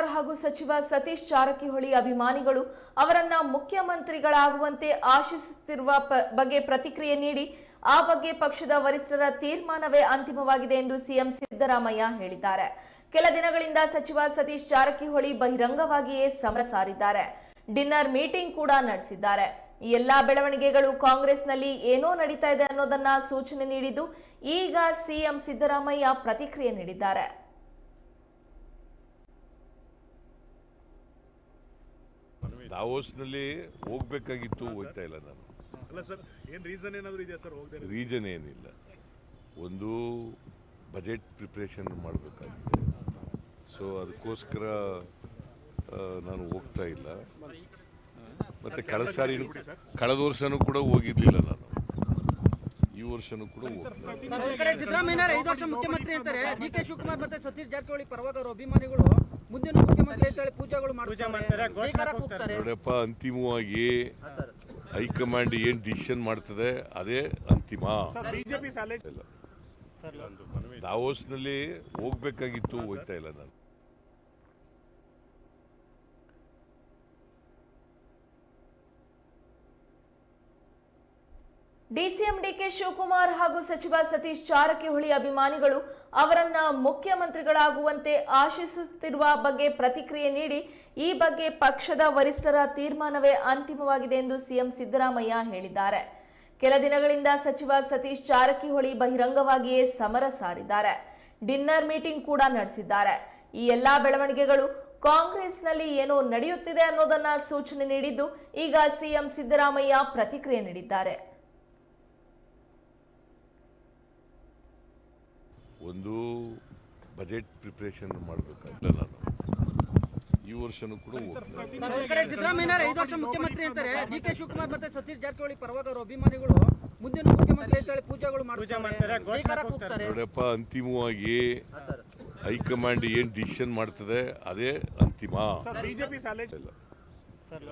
ಶಿವಕುಮಾರ್ ಹಾಗೂ ಸಚಿವ ಸತೀಶ್ ಜಾರಕಿಹೊಳಿ ಅಭಿಮಾನಿಗಳು ಅವರನ್ನ ಮುಖ್ಯಮಂತ್ರಿಗಳಾಗುವಂತೆ ಆಶಿಸುತ್ತಿರುವ ಬಗ್ಗೆ ಪ್ರತಿಕ್ರಿಯೆ ನೀಡಿ, ಆ ಬಗ್ಗೆ ಪಕ್ಷದ ವರಿಷ್ಠರ ತೀರ್ಮಾನವೇ ಅಂತಿಮವಾಗಿದೆ ಎಂದು ಸಿಎಂ ಸಿದ್ದರಾಮಯ್ಯ ಹೇಳಿದ್ದಾರೆ. ಕೆಲ ದಿನಗಳಿಂದ ಸಚಿವ ಸತೀಶ್ ಜಾರಕಿಹೊಳಿ ಬಹಿರಂಗವಾಗಿಯೇ ಸಮರ ಸಾರಿದ್ದಾರೆ. ಡಿನ್ನರ್ ಮೀಟಿಂಗ್ ಕೂಡ ನಡೆಸಿದ್ದಾರೆ. ಈ ಎಲ್ಲಾ ಬೆಳವಣಿಗೆಗಳು ಕಾಂಗ್ರೆಸ್ನಲ್ಲಿ ಏನೋ ನಡೀತಾ ಇದೆ ಅನ್ನೋದನ್ನ ಸೂಚನೆ ನೀಡಿದ್ದು, ಈಗ ಸಿಎಂ ಸಿದ್ದರಾಮಯ್ಯ ಪ್ರತಿಕ್ರಿಯೆ ನೀಡಿದ್ದಾರೆ. ದಾವೋಸ್ನಲ್ಲಿ ಹೋಗ್ಬೇಕಾಗಿತ್ತು ಹೋಗ್ತಾ ಇಲ್ಲ ನಾನು. ಅಲ್ಲ ಸರ್ ಏನು ರೀಸನ್ ಏನಾದ್ರು ಇದೆಯಾ ಸರ್ ಹೋಗದೆ ರೀಸನ್ ಏನಿಲ್ಲ. ಒಂದು ಬಜೆಟ್ ಪ್ರಿಪ್ರೇಷನ್ ಮಾಡಬೇಕಾಗಿದೆ ಸೊ ಅದಕ್ಕೋಸ್ಕರ ನಾನು ಹೋಗ್ತಾ ಇಲ್ಲ. ಮತ್ತೆ ಕಳೆದ ಸಾರಿ ಕಳೆದ ವರ್ಷನೂ ಕೂಡ ಹೋಗಿರ್ಲಿಲ್ಲ ನಾನು. ಈ ವರ್ಷನೂ ಕೂಡ ಹೋಗ್ತಾ ಇಲ್ಲ. ಒಂದ್ ಕಡೆ ಸಿದ್ದರಾಮಯ್ಯ ಐದು ವರ್ಷ ಮುಖ್ಯಮಂತ್ರಿ ಅಂತಾರೆ ಡಿ ಕೆ ಶಿವಕುಮಾರ್ ಮತ್ತೆ ಸತೀಶ್ ಜಾರಕಿಹೊಳಿ ಪರವಾಗಿ ಅವರು ಅಭಿಮಾನಿಗಳು. ಮುಂದಿನ ಮುಖ್ಯಮಂತ್ರಿ ಪೂಜೆಗಳು ಮಾಡ್ತಾರೆ. ನೋಡಪ್ಪ ಅಂತಿಮವಾಗಿ. ಹೈಕಮಾಂಡ್ ಏನ್ ಡಿಸಿಷನ್ ಮಾಡ್ತದೆ ಅದೇ ಅಂತಿಮ. ಬಿಜೆಪಿ ಸಾಲೆ ಇಲ್ಲ. ದಾವೋಸ್ನಲ್ಲಿ ಹೋಗ್ಬೇಕಾಗಿತ್ತು ಹೋಗ್ತಾ ಇಲ್ಲ ನಾನು. ಡಿಸಿಎಂ ಡಿಕೆ ಶಿವಕುಮಾರ್ ಹಾಗೂ ಸಚಿವ ಸತೀಶ್ ಜಾರಕಿಹೊಳಿ ಅಭಿಮಾನಿಗಳು ಅವರನ್ನ ಮುಖ್ಯಮಂತ್ರಿಗಳಾಗುವಂತೆ ಆಶಿಸುತ್ತಿರುವ ಬಗ್ಗೆ ಪ್ರತಿಕ್ರಿಯೆ ನೀಡಿ ಈ ಬಗ್ಗೆ ಪಕ್ಷದ ವರಿಷ್ಠರ ತೀರ್ಮಾನವೇ ಅಂತಿಮವಾಗಿದೆ ಎಂದು ಸಿಎಂ ಸಿದ್ದರಾಮಯ್ಯ ಹೇಳಿದ್ದಾರೆ. ಕೆಲ ದಿನಗಳಿಂದ ಸಚಿವ ಸತೀಶ್ ಜಾರಕಿಹೊಳಿ ಬಹಿರಂಗವಾಗಿಯೇ ಸಮರ ಸಾರಿದ್ದಾರೆ. ಡಿನ್ನರ್ ಮೀಟಿಂಗ್ ಕೂಡ ನಡೆಸಿದ್ದಾರೆ. ಈ ಎಲ್ಲಾ ಬೆಳವಣಿಗೆಗಳು ಕಾಂಗ್ರೆಸ್ನಲ್ಲಿ ಏನೋ ನಡೆಯುತ್ತಿದೆ ಅನ್ನೋದನ್ನ ಸೂಚನೆ ನೀಡಿದ್ದು ಈಗ ಸಿಎಂ ಸಿದ್ದರಾಮಯ್ಯ ಪ್ರತಿಕ್ರಿಯೆ ನೀಡಿದ್ದಾರೆ. ಒಂದು ಬಜೆಟ್ ಪ್ರಿಪ್ರೇಷನ್ ಮಾಡಬೇಕಾಗಿಲ್ಲ ನಾನು. ಈ ವರ್ಷನೂ ಕೂಡ ಸಿದ್ದರಾಮಯ್ಯ ಐದು ವರ್ಷ ಮುಖ್ಯಮಂತ್ರಿ ಅಂತಾರೆ. ಡಿ ಕೆ ಶಿವಕುಮಾರ್ ಮತ್ತೆ ಸತೀಶ್ ಜಾರಕಿಹೊಳಿ ಪರವಾಗಿ ಅವ್ರ ಅಭಿಮಾನಿಗಳು ಮುಂದಿನ ಮುಖ್ಯಮಂತ್ರಿ ಅಂತೇಳಿ ಪೂಜೆಗಳು ಮಾಡ್ತಾರೆ. ನೋಡಪ್ಪ ಅಂತಿಮವಾಗಿ. ಹೈಕಮಾಂಡ್ ಏನ್ ಡಿಸಿಷನ್ ಮಾಡ್ತದೆ ಅದೇ ಅಂತಿಮ. ಬಿಜೆಪಿ ಸಾಲೆ ಇಲ್ಲ. ಸರ್